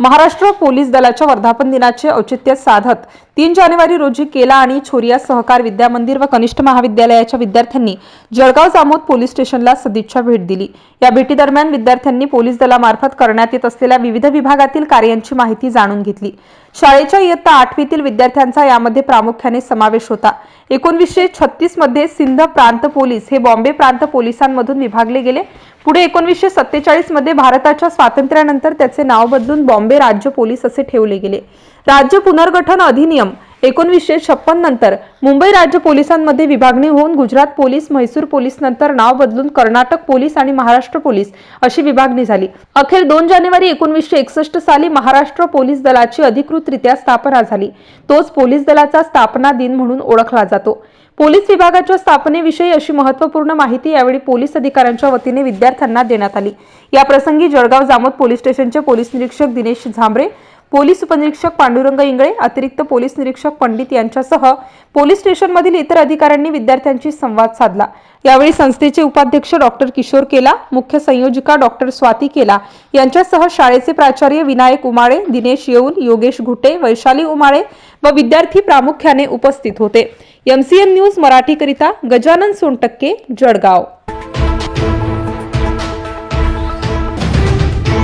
Maharashtra police दलाच्या वर्धापन दिनाचे औचित्य साधत तीन जानेवारी रोजी केला आणि छोरिया सहकार विद्या मंदिर व कनिष्ठ महाविद्यालयाच्या विद्यार्थ्यांनी जळगाव जामोद पोलीस स्टेशनला सदिच्छा भेट दिली. या भेटीदरम्यान विद्यार्थ्यांनी पोलीस दलामार्फत करण्यात येत असलेल्या विविध विभागातील कार्यांची माहिती जाणून घेतली. शाळेच्या इयत्ता आठवीतील विद्यार्थ्यांचा यामध्ये प्रामुख्याने समावेश होता. एकोणवीसशे छत्तीसमध्ये सिंध प्रांत पोलीस हे बॉम्बे प्रांत पोलिसांमधून विभागले गेले. पुढे एकोणवीसशे सत्तेचाळीसमध्ये भारताच्या स्वातंत्र्यानंतर त्याचे नाव बदलून बॉम्बे राज्य पोलीस असे ठेवले गेले. राज्य पुनर्गठन अधिनियम एकोणवीसशे छप्पन नंतर मुंबई राज्य पोलिसांमध्ये विभागणी होऊन गुजरात पोलीस म्हैसूर पोलीस नंतर नाव बदलून कर्नाटक पोलीस आणि महाराष्ट्र पोलीस अशी विभागणी झाली. अखेर दोन जानेवारी एकोणवीसशे एकसष्ट साली महाराष्ट्र पोलीस दलाची अधिकृतरित्या स्थापना झाली. तोच पोलीस दलाचा स्थापना दिन म्हणून ओळखला जातो. पोलीस विभागाच्या स्थापनेविषयी अशी महत्त्वपूर्ण माहिती यावेळी पोलीस अधिकाऱ्यांच्या वतीने विद्यार्थ्यांना देण्यात आली. या प्रसंगी जळगाव जामोद पोलीस स्टेशनचे पोलीस निरीक्षक दिनेश झांबरे पोलीस उपनिरीक्षक पांडुरंग इंगळे अतिरिक्त पोलीस निरीक्षक पंडित यांच्यासह पोलीस स्टेशनमधील इतर अधिकाऱ्यांनी विद्यार्थ्यांशी संवाद साधला. यावेळी संस्थेचे उपाध्यक्ष डॉक्टर किशोर केला मुख्य संयोजिका डॉक्टर स्वाती केला यांच्यासह शाळेचे प्राचार्य विनायक उमाळे दिनेश येऊल योगेश घुटे वैशाली उमाळे व विद्यार्थी प्रामुख्याने उपस्थित होते. एमसीएन न्यूज मराठीकरिता गजानन सोनटक्के जळगाव.